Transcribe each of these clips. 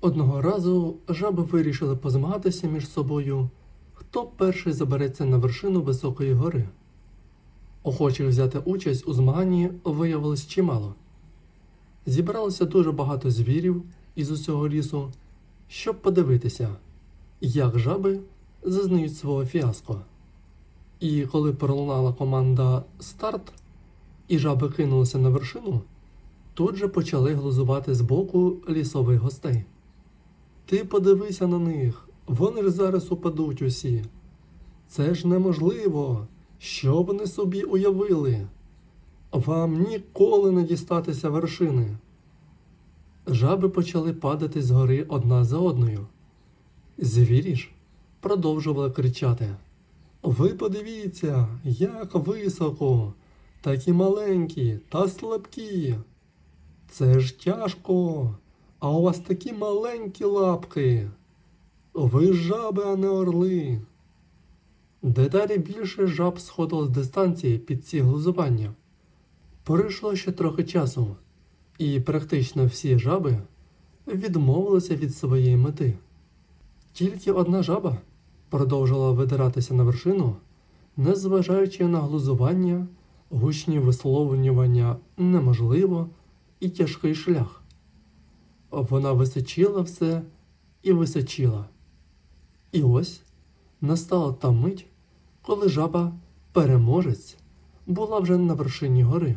Одного разу жаби вирішили позмагатися між собою, хто перший забереться на вершину високої гори. Охочих взяти участь у змаганні виявилось чимало. Зібралося дуже багато звірів із усього лісу, щоб подивитися, як жаби зазнають свого фіаско. І коли пролунала команда Старт, і жаби кинулися на вершину, тут же почали глузувати з боку лісових гостей. Ти подивися на них, вони ж зараз упадуть усі. Це ж неможливо. Що вони собі уявили? Вам ніколи не дістатися вершини. Жаби почали падати з гори одна за одною. Звірі ж продовжували кричати. Ви подивіться, як високо, такі маленькі та слабкі. Це ж тяжко, а у вас такі маленькі лапки. Ви жаби, а не орли. Дедалі більше жаб сходило з дистанції під ці глузування. Пройшло ще трохи часу, і практично всі жаби відмовилися від своєї мети. Тільки одна жаба продовжила видиратися на вершину, незважаючи на глузування, гучні висловлювання неможливо і тяжкий шлях. Вона височила все і височила. І ось настала та мить, коли жаба переможець була вже на вершині гори.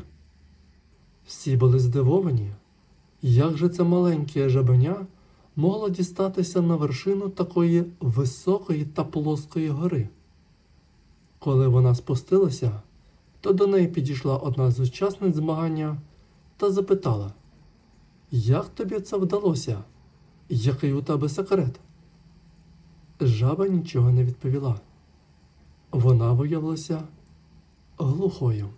Всі були здивовані, як же це маленьке жабеня могло дістатися на вершину такої високої та плоскої гори. Коли вона спустилася, то до неї підійшла одна з учасниць змагання та запитала, як тобі це вдалося? Який у тебе секрет? Жаба нічого не відповіла. Вона виявилася глухою.